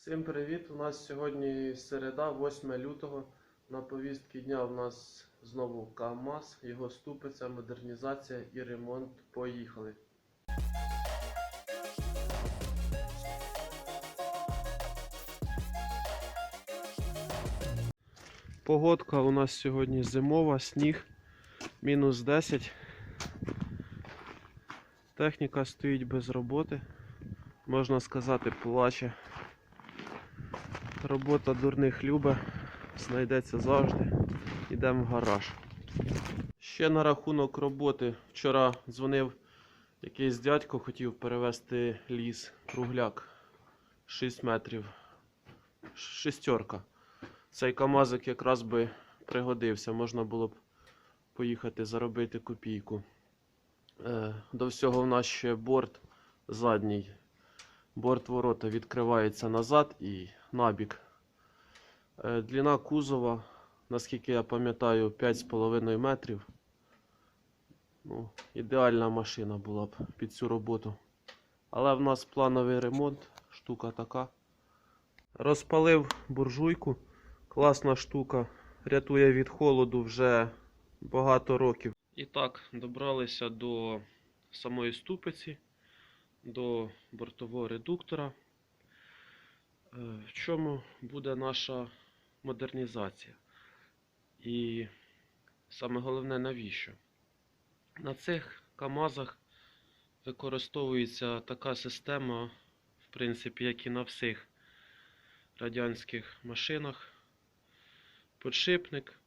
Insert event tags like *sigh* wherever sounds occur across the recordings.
Всім привіт! У нас сьогодні середа, 8 лютого. На повістки дня у нас знову КАМАЗ, його ступиця, модернізація і ремонт. Поїхали. Погодка у нас сьогодні зимова, сніг, мінус 10. Техніка стоїть без роботи. Можна сказати, плаче. Робота дурних любе, знайдеться завжди. Йдемо в гараж. Ще на рахунок роботи. Вчора дзвонив якийсь дядько, хотів перевезти ліс, кругляк 6 метрів. Шестерка. Цей камазик якраз би пригодився, можна було б поїхати заробити копійку. Е, До всього в нас ще борт задній. Борт ворота відкривається назад і набік. Е, Длина кузова, наскільки я пам'ятаю, 5,5 метрів. Ну, ідеальна машина була б під цю роботу. Але в нас плановий ремонт, штука така. Розпалив буржуйку. Класна штука. Рятує від холоду вже багато років. І так, добралися до самої ступиці, до бортового редуктора. Е, В чому буде наша модернізація? І саме головне, навіщо? На цих КАМАЗах використовується така система, в принципі, як і на всіх радянських машинах. Подшипник,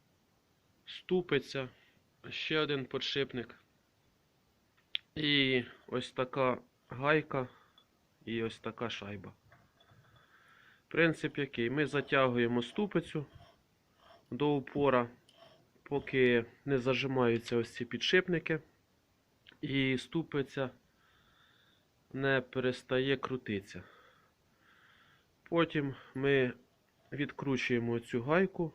ступиця, ще один подшипник. І ось така гайка і ось така шайба. Принцип який? Ми затягуємо ступицю до упора, поки не зажимаються ось ці підшипники, і ступиця не перестає крутитися. Потім ми відкручуємо цю гайку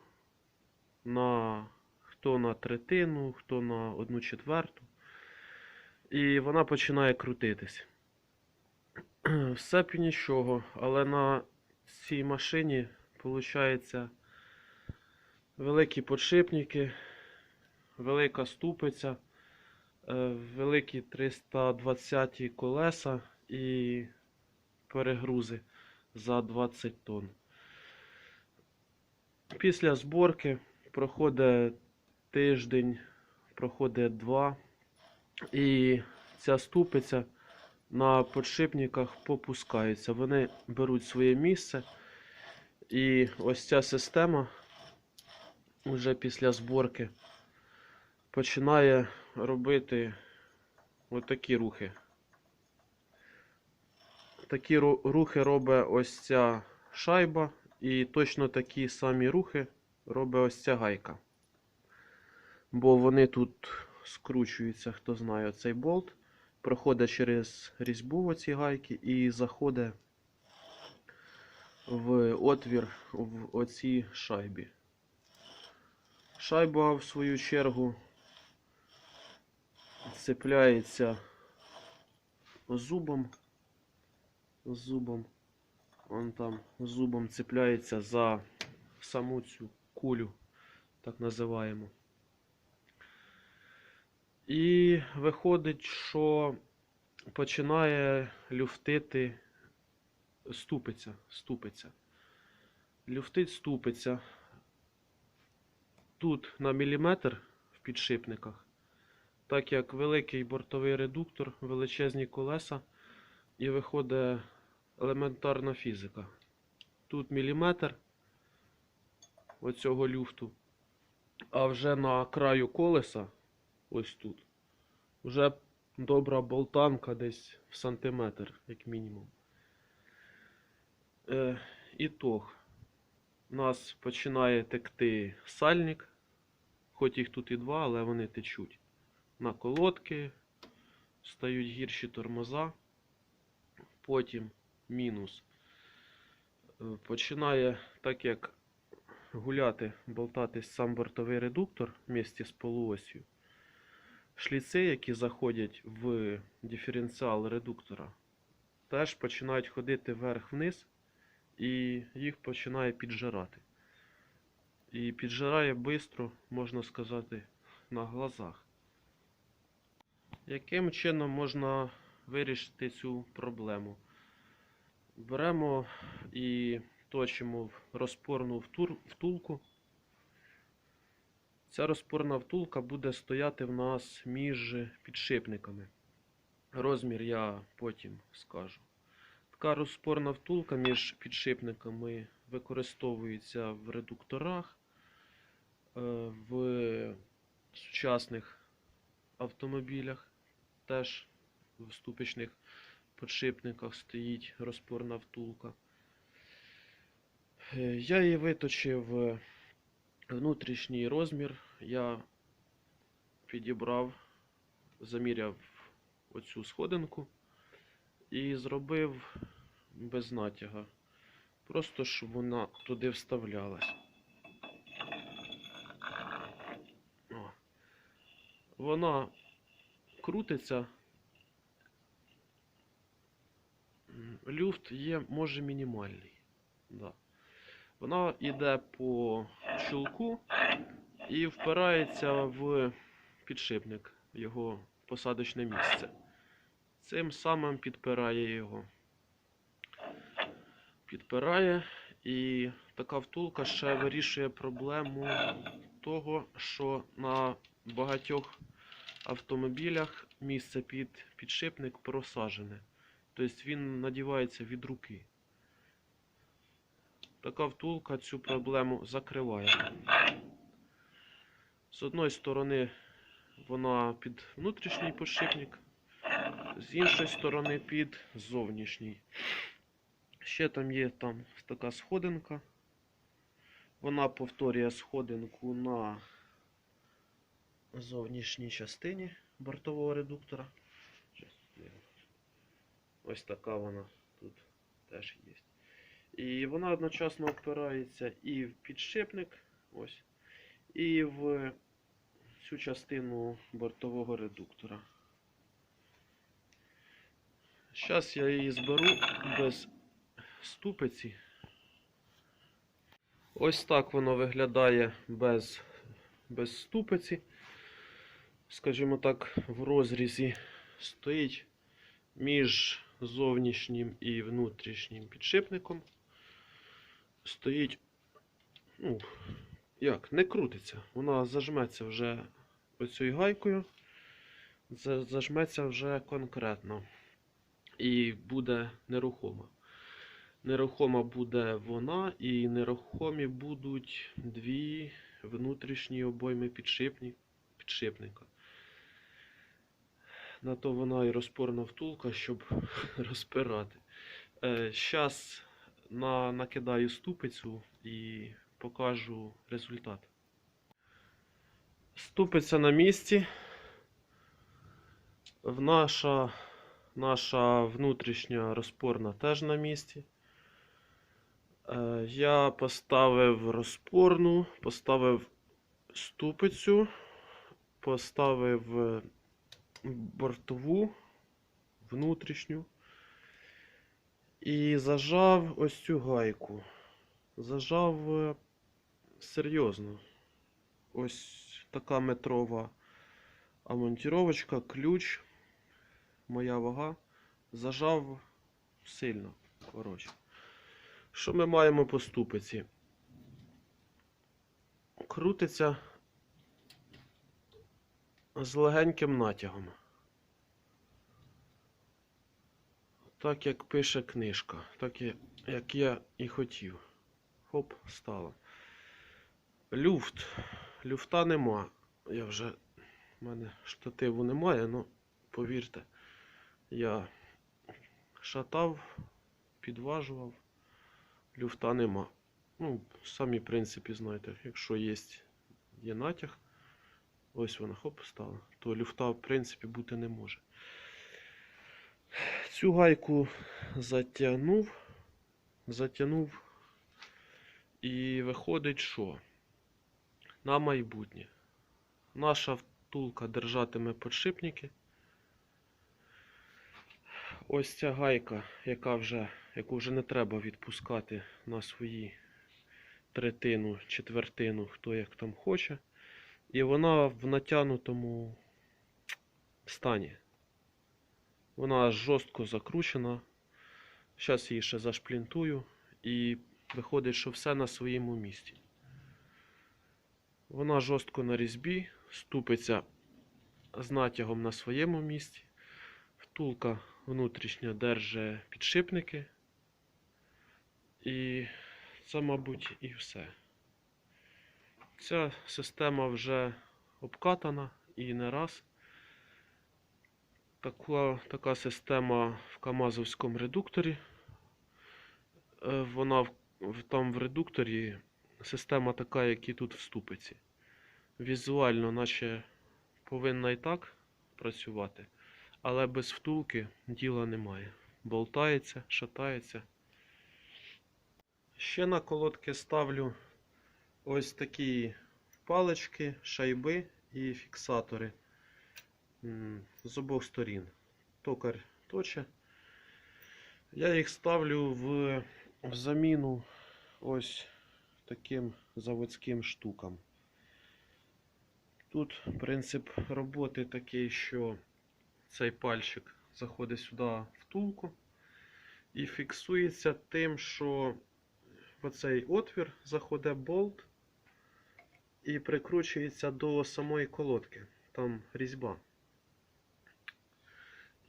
на хто на третину, хто на одну четверту. І вона починає крутитись. *clears throat* Все б нічого, але на цій машині виходить великі подшипники, велика ступиця, е, великі 320 колеса і перегрузи за 20 тонн. Після зборки проходить тиждень, проходить два, і ця ступиця на подшипниках попускається. Вони беруть своє місце. І ось ця система вже після зборки починає робити отакі рухи. Такі рухи робить ось ця шайба, і точно такі самі рухи робить ось ця гайка. Бо вони тут скручуються, хто знає, цей болт проходить через різьбу оці гайки і заходить в отвір в оцій шайбі. Шайба, в свою чергу, цепляється зубом. Зубом. Он там зубом цепляється за саму цю кулю, так називаємо. І виходить, що починає люфтити ступиця. ступиця. Люфтить ступиця. Тут на міліметр в підшипниках, так як великий бортовий редуктор, величезні колеса, і виходить елементарна фізика. Тут міліметр оцього люфту, а вже на краю колеса ось тут. Вже добра болтанка десь в сантиметр, як мінімум. Е, ітог. У нас починає текти сальник. Хоч їх тут і два, але вони течуть. На колодки стають гірші тормоза. Потім мінус. Е, Починає, так як гуляти, болтатись сам бортовий редуктор вместе з полуосью. Шліци, які заходять в диференціал редуктора, теж починають ходити вверх-вниз і їх починає піджирати. І піджирає швидко, можна сказати, на глазах. Яким чином можна вирішити цю проблему? Беремо і точимо в розпорну втулку. Ця розпорна втулка буде стояти в нас між підшипниками. Розмір я потім скажу. Така розпорна втулка між підшипниками використовується в редукторах, е, в сучасних автомобілях, теж в ступичних підшипниках стоїть розпорна втулка. Е, Я її виточив е, внутрішній розмір. Я підібрав, заміряв оцю сходинку і зробив без натяга. Просто щоб вона туди вставлялась. О. Вона крутиться. Люфт є, може, мінімальний. Да. Вона йде по чулку і впирається в підшипник, його посадочне місце. Цим самим підпирає його. Підпирає, і така втулка ще вирішує проблему того, що на багатьох автомобілях місце під підшипник просажене. Тобто він надівається від руки. Така втулка цю проблему закриває. З одної сторони вона під внутрішній підшипник, з іншої сторони під зовнішній. Ще там є там така сходинка. Вона повторює сходинку на зовнішній частині бортового редуктора. Ось така вона тут теж є. І вона одночасно впирається і в підшипник, ось, і в цю частину бортового редуктора. Зараз я її зберу без ступиці. Ось так воно виглядає без, без ступиці. Скажімо так, в розрізі стоїть між зовнішнім і внутрішнім підшипником. Стоїть, ну, як, не крутиться. Вона зажметься вже оцією гайкою. Зажметься вже конкретно. І буде нерухома. Нерухома буде вона, і нерухомі будуть дві внутрішні обойми підшипника. На то вона і розпорна втулка, щоб *laughs* розпирати. Зараз на, накидаю ступицю і покажу результат. Ступиця на місці. В наша, наша внутрішня розпорна теж на місці. Е, Я поставив розпорну, поставив ступицю, поставив бортову внутрішню і зажав ось цю гайку. Зажав е, серйозно. Ось така метрова амонтіровочка, ключ, моя вага. Зажав сильно. Коротше. Що ми маємо по ступиці? Крутиться з легеньким натягом. Так як пише книжка, так як я і хотів. Хоп, стало. Люфт. Люфта нема. Я вже. У мене штативу немає, ну повірте, я шатав, підважував. Люфта нема. Ну, самі принципі, знаєте, якщо є, є натяг, ось вона хоп стала, то люфта в принципі бути не може. Цю гайку затягнув, затягнув і виходить, що на майбутнє наша втулка держатиме підшипники. Ось ця гайка, яка вже яку вже не треба відпускати на свої третину, четвертину, хто як там хоче. І вона в натягнутому стані. Вона жорстко закручена. Зараз її ще зашплінтую і виходить, що все на своєму місці. Вона жорстко на різьбі, ступиться з натягом на своєму місці. Втулка внутрішня держить підшипники. І це, мабуть, і все. Ця система вже обкатана і не раз. Така, така система в Камазовському редукторі. Е, Вона там в редукторі система така, як і тут в ступиці. Візуально, наче повинна і так працювати, але без втулки діла немає. Болтається, шатається. Ще на колодки ставлю ось такі палички, шайби і фіксатори з обох сторін. Токар точе. Я їх ставлю в, заміну ось таким заводським штукам. Тут принцип роботи такий, що цей пальчик заходить сюди втулку і фіксується тим, що в оцей отвір заходить болт і прикручується до самої колодки. Там різьба.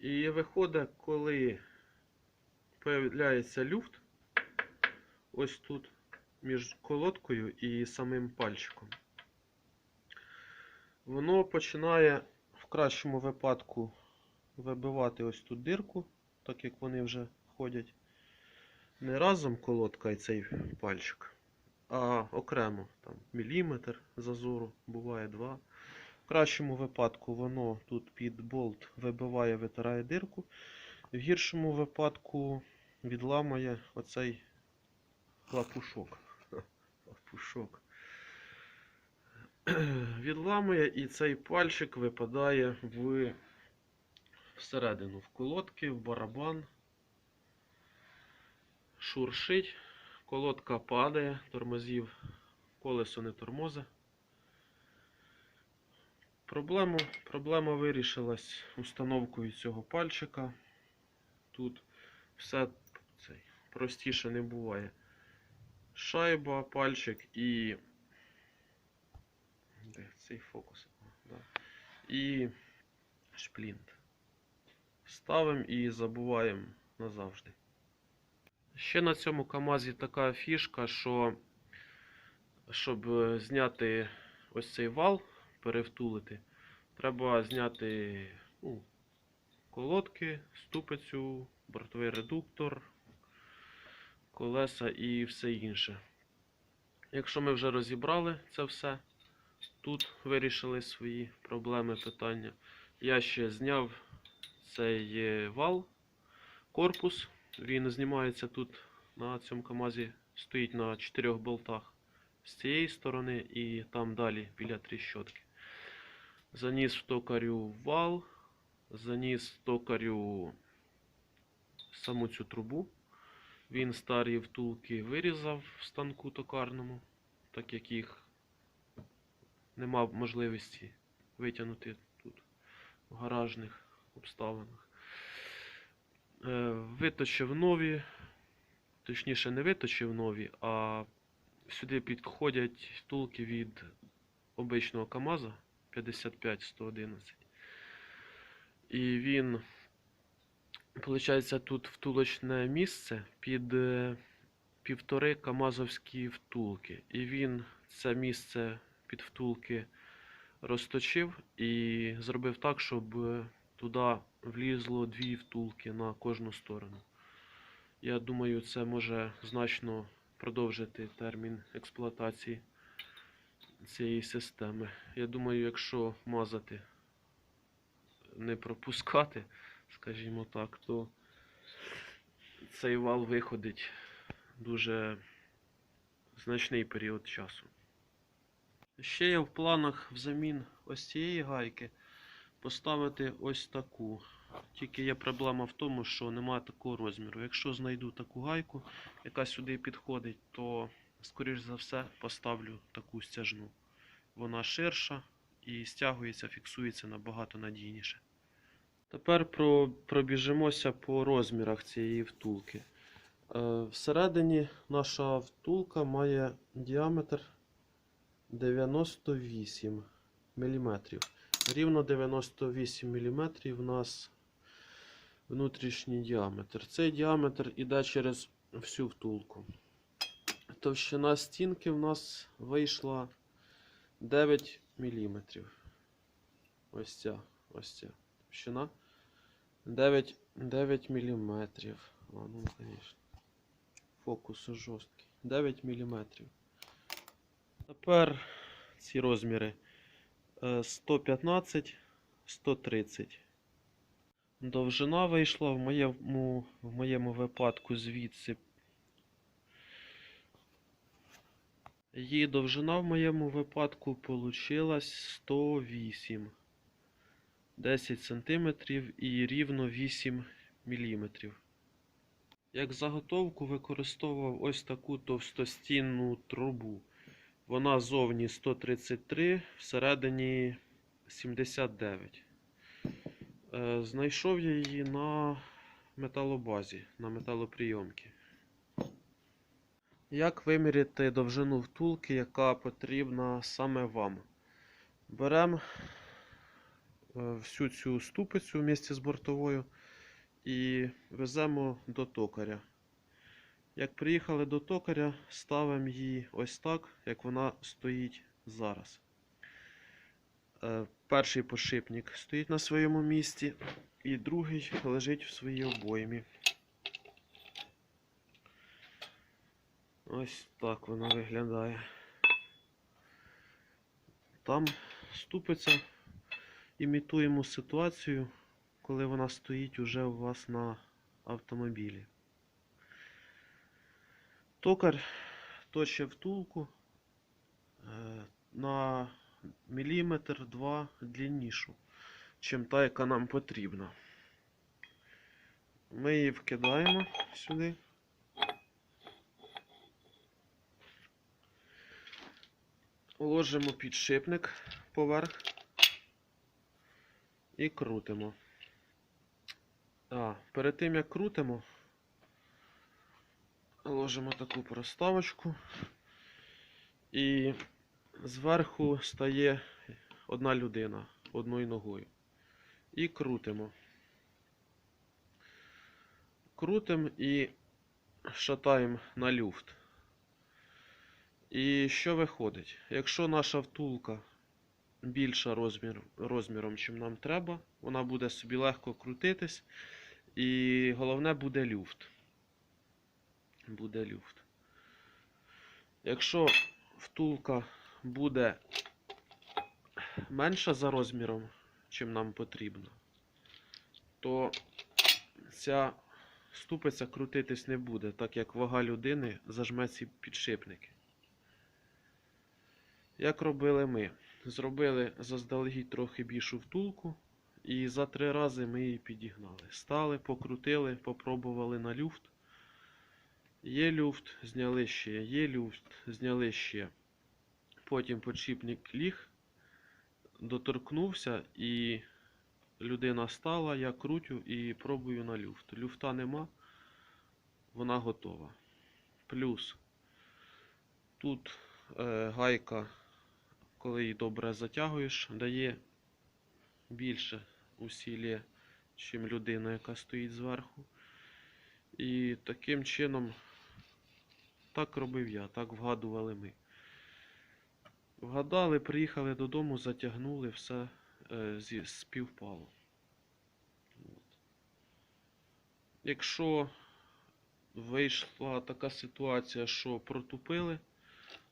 І виходить, коли появляється люфт, ось тут між колодкою і самим пальчиком. Воно починає в кращому випадку вибивати ось тут дирку, так як вони вже ходять. Не разом колодка і цей пальчик, а окремо там міліметр зазору, буває два. Кращому випадку воно тут під болт вибиває, витирає дирку. В гіршому випадку відламає оцей лапушок. *laughs* Лапушок. *clears throat* Відламує і цей пальчик випадає в всередину, в колодки, в барабан. Шуршить, колодка падає, тормозів, колесо не тормозе. Проблему, проблема вирішилась установкою цього пальчика. Тут все цей, простіше не буває. Шайба, пальчик і. Де цей фокус? Да. І шплінт. Ставимо і забуваємо назавжди. Ще на цьому КАМАЗі така фішка, що щоб е, зняти ось цей вал, перевтулити, треба зняти ну, колодки, ступицю, бортовий редуктор, колеса і все інше. Якщо ми вже розібрали це все, тут вирішили свої проблеми, питання. Я ще зняв цей е, вал, корпус. Він знімається тут на цьому КАМАЗі, стоїть на чотирьох болтах з цієї сторони і там далі біля тріщотки. Заніс токарю вал, заніс токарю саму цю трубу. Він старі втулки вирізав в станку токарному, так як їх не мав можливості витягнути тут в гаражних обставинах. Е, Виточив нові, точніше не виточив нові, а сюди підходять втулки від обичного КАМАЗа 55-111. І він, виходить, тут втулочне місце під е, півтори КАМАЗовські втулки. І він це місце під втулки розточив і зробив так, щоб е, туди влізло дві втулки на кожну сторону. Я думаю, це може значно продовжити термін експлуатації цієї системи. Я думаю, якщо мазати, не пропускати, скажімо так, то цей вал виходить дуже значний період часу. Ще є в планах взамін ось цієї гайки поставити ось таку Тільки є проблема в тому, що немає такого розміру. Якщо знайду таку гайку, яка сюди підходить, то, скоріш за все, поставлю таку стяжну. Вона ширша і стягується, фіксується набагато надійніше. Тепер про, пробіжимося по розмірах цієї втулки. Е, всередині наша втулка має діаметр 98 мм. Рівно 98 мм у нас внутрішній діаметр. Цей діаметр іде через всю втулку. Товщина стінки в нас вийшла 9 мм. Ось ця, ось ця товщина. 9, 9 мм. А, ну, звісно. Фокус жорсткий. 9 мм. Тепер ці розміри е, 115, 130. Довжина вийшла в моєму, в моєму випадку звідси. Її довжина в моєму випадку получилась 108. 10 см і рівно 8 мм. Як заготовку використовував ось таку товстостінну трубу. Вона зовні 133, всередині 79. Е, Знайшов я її на металобазі, на металоприйомці. Як виміряти довжину втулки, яка потрібна саме вам? Беремо всю цю ступицю вместе з бортовою і веземо до токаря. Як приїхали до токаря, ставимо її ось так, як вона стоїть зараз. Е, Перший подшипник стоїть на своєму місці, і другий лежить в своїй обоймі. Ось так вона виглядає. Там ступиця. Імітуємо ситуацію, коли вона стоїть уже у вас на автомобілі. Токар точить втулку е, на міліметр два длиннішу, чим та, яка нам потрібна. Ми її вкидаємо сюди. Ложимо підшипник поверх і крутимо. А, перед тим як крутимо, ложимо таку проставочку і зверху стає одна людина одною ногою. І крутимо. Крутимо і шатаємо на люфт. І що виходить? Якщо наша втулка більша розмір, розміром, чим нам треба, вона буде собі легко крутитись. І головне буде люфт. Буде люфт. Якщо втулка буде менша за розміром, чим нам потрібно, то ця ступиця крутитись не буде, так як вага людини зажме ці підшипники. Як робили ми? Зробили заздалегідь трохи більшу втулку, і за три рази ми її підігнали. Стали, покрутили, попробували на люфт. Є люфт, зняли ще, є люфт, зняли ще. Потім подшипник ліг, доторкнувся і людина стала, я крутю і пробую на люфт. Люфта нема, вона готова. Плюс тут е, гайка коли її добре затягуєш, дає більше усілля, чим людина, яка стоїть зверху. І таким чином, так робив я, так вгадували ми. Вгадали, приїхали додому, затягнули, все е, співпало. Якщо вийшла така ситуація, що протупили,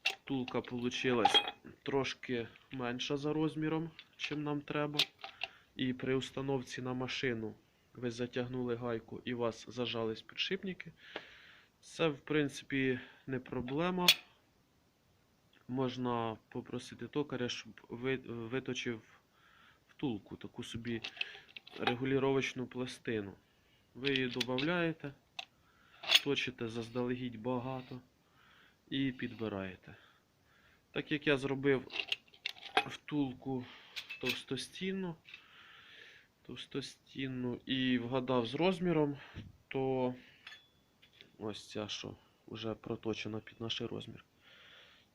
Втулка получилась трошки менша за розміром, чим нам треба. І при установці на машину ви затягнули гайку і у вас зажались підшипники. Це, в принципі, не проблема. Можна попросити токаря, щоб виточив втулку, таку собі регулювачну пластину. Ви її додаєте, точите заздалегідь багато і підбираєте. Так як я зробив втулку товстостінну, товстостінну і вгадав з розміром, то ось ця, що вже проточена під наш розмір.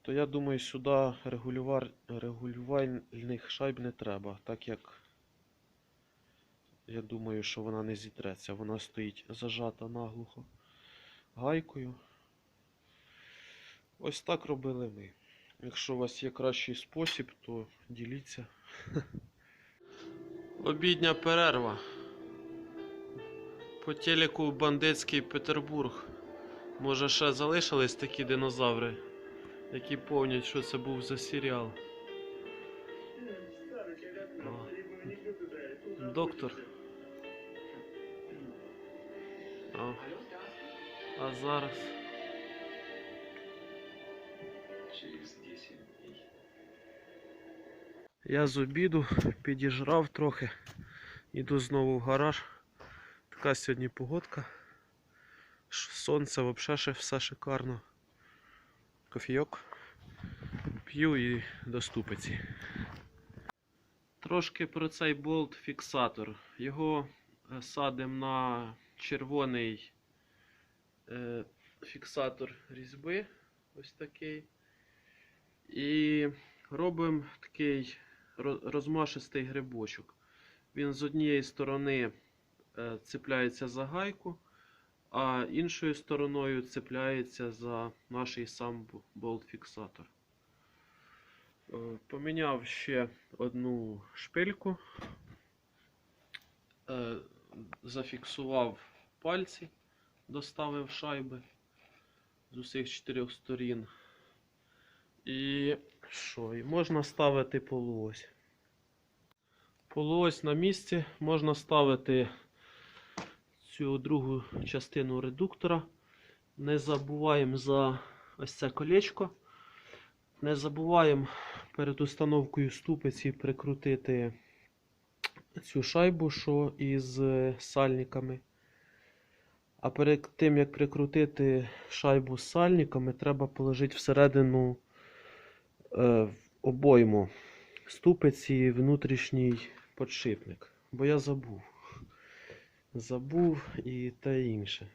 То я думаю, сюди регулювар... регулювальних шайб не треба, так як я думаю, що вона не зітреться. Вона стоїть зажата наглухо гайкою. Ось так робили ми. Якщо у вас є кращий спосіб, то діліться. *laughs* Обідня перерва. По телеку бандитський Петербург. Може ще залишились такі динозаври, які помнять, що це був за серіал. О, Доктор. А, а зараз. Я з обіду підіжрав трохи. Іду знову в гараж. Така сьогодні погодка. Сонце взагалі все шикарно. Кофійок. П'ю і до. Трошки про цей болт-фіксатор. Його е, садимо на червоний е, фіксатор різьби. Ось такий. І робимо такий розмашистий грибочок. Він з однієї сторони е, цепляється за гайку, а іншою стороною цепляється за наш сам болт-фіксатор. Е, Поміняв ще одну шпильку, е, зафіксував пальці, доставив шайби з усіх чотирьох сторін. І що? І можна ставити полуось. Полуось на місці. Можна ставити цю другу частину редуктора. Не забуваємо за ось це колечко. Не забуваємо перед установкою ступиці прикрутити цю шайбу, що із сальниками. А перед тим, як прикрутити шайбу з сальниками, треба положити всередину обойму ступиці і внутрішній подшипник. Бо я забув. Забув і те інше.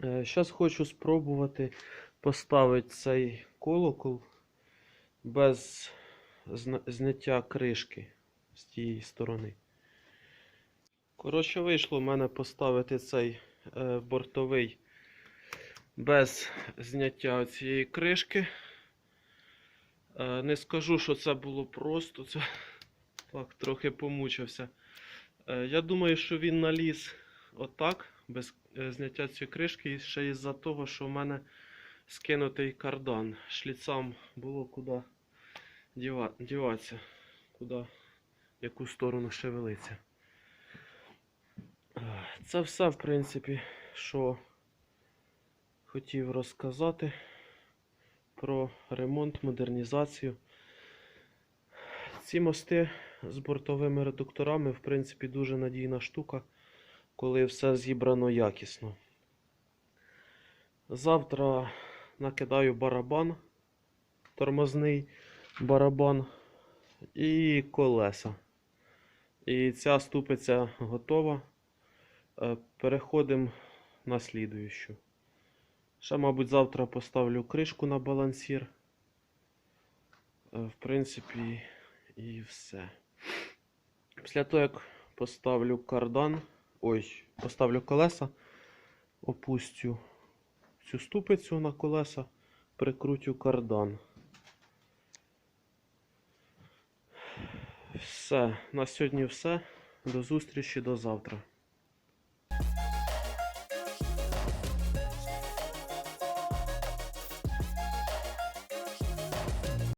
Зараз хочу спробувати поставити цей колокол без зняття кришки з тієї сторони. Коротше, вийшло в мене поставити цей е, бортовий без зняття цієї кришки. Е, Не скажу, що це було просто. Це *laughs* так трохи помучився. Е, Я думаю, що він наліз отак, без е, зняття цієї кришки, ще із-за того, що в мене скинутий кардан. Шліцам було куди діва- діватися, куди, в яку сторону шевелиться. Це все, в принципі, що хотів розказати про ремонт, модернізацію. Ці мости з бортовими редукторами, в принципі, дуже надійна штука, коли все зібрано якісно. Завтра накидаю барабан, тормозний барабан і колеса. І ця ступиця готова. Е, Переходимо на слідуючу. Ще, мабуть, завтра поставлю кришку на балансір. Е, В принципі, і все. Після того, як поставлю кардан, ой, поставлю колеса, опустю цю ступицю на колеса, прикрутю кардан. Все, на сьогодні все. До зустрічі до завтра.